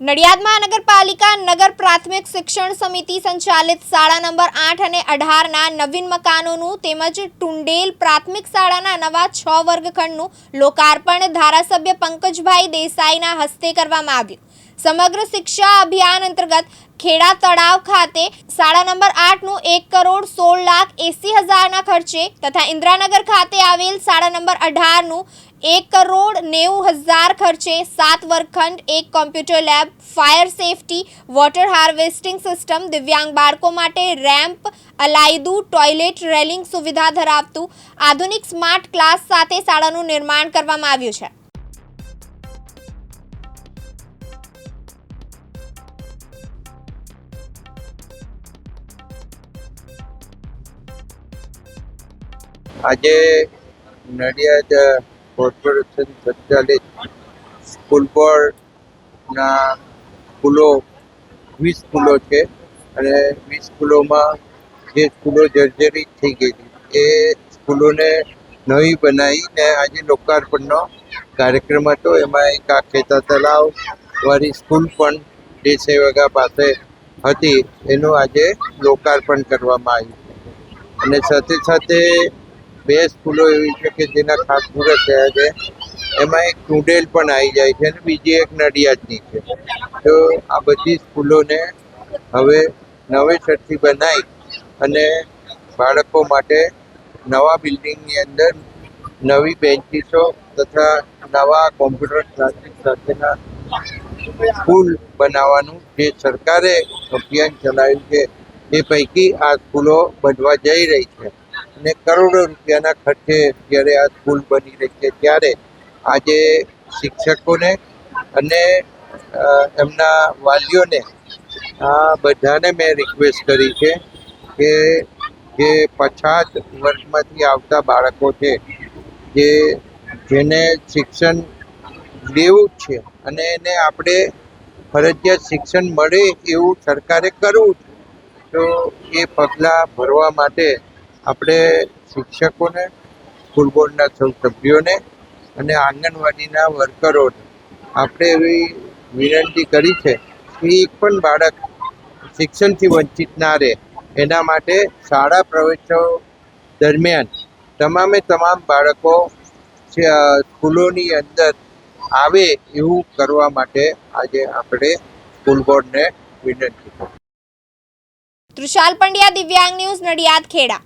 નડિયાદ મહાનગરપાલિકા નગર પ્રાથમિક શિક્ષણ સમિતિ સંચાલિત શાળા નંબર આઠ અને અઢારના નવીન મકાનોનું તેમજ ટુંડેલ પ્રાથમિક શાળાના નવા છ વર્ગખંડનું લોકાર્પણ ધારાસભ્ય પંકજભાઈ દેસાઈના હસ્તે કરવામાં આવ્યું. સમગ્ર શિક્ષા અભિયાન અંતર્ગત ખેડા તળાવ ખાતે શાળા નંબર આઠનું એક કરોડ સોળ લાખ એસી હજારના ખર્ચે તથા ઇન્દ્રાનગર ખાતે આવેલ શાળા નંબર અઢારનું એક કરોડ નેવું હજાર ખર્ચે સાત વર્ગખંડ, એક computer lab, fire safety, water harvesting system, દિવ્યાંગ બાળકો માટે રેમ્પ, અલાયદું, ટોયલેટ, રેલિંગ સુવિધા ધરાવતું આધુનિક સ્માર્ટ ક્લાસ સાથે શાળાનું નિર્માણ કરવામાં આવ્યું છે. આજે નડિયાદ કોર્પોરેશન સંચાલિત સ્કૂલ બોર્ડના સ્કૂલો, વીસ સ્કૂલો છે અને વીસ સ્કૂલોમાં જે સ્કૂલો જર્જરી થઈ ગઈ એ સ્કૂલોને નવી બનાવીને આજે લોકાર્પણનો કાર્યક્રમ હતો. એમાં એક આ ખેતા તલાવ વાળી સ્કૂલ પણ જે વગા પાસે હતી, એનું આજે લોકાર્પણ કરવામાં આવ્યું અને સાથે સાથે બે સ્કૂલો એવી છે કે જેના ખાસ મુહૂર્ત થયા છે. એમાં એક ટુડેલ પણ આવી જાય છે અને બીજી એક નડિયાદની છે. તો આ બધી સ્કૂલોને હવે નવેસરથી બનાવી અને બાળકો માટે નવા બિલ્ડિંગની અંદર નવી બેન્ચીસો તથા નવા કોમ્પ્યુટર ક્લાસીસ સાથેના સ્કૂલ બનાવવાનું જે સરકારે અભિયાન ચલાવ્યું છે, એ પૈકી આ સ્કૂલો બનવા જઈ રહી છે. અને કરોડો રૂપિયાના ખર્ચે જ્યારે આ સ્કૂલ બની રહી છે, ત્યારે આજે શિક્ષકોને અને એમના વાલીઓને આ બધાને મેં રિક્વેસ્ટ કરી છે કે, જે પછાત વર્ગમાંથી આવતા બાળકો છે, જે, જેને શિક્ષણ લેવું છે અને એને આપણે ફરજિયાત શિક્ષણ મળે એવું સરકારે કરવું તો એ પગલાં ભરવા માટે આપણે શિક્ષકોને સ્કૂલ બોર્ડના સૌ સભ્યોને અને આંગણવાડીના વર્કરોને આપણે એવી વિનંતી કરી છે કે એક પણ બાળક શિક્ષણથી વંચિત ના રહે. એના માટે શાળા પ્રવેશો દરમિયાન તમામે તમામ બાળકો સ્કૂલોની અંદર આવે એવું કરવા માટે આજે આપણે સ્કૂલ બોર્ડને વિનંતી કરી. તૃષાલ પંડ્યા, દિવ્યાંગ ન્યૂઝ નડિયાદ, ખેડા.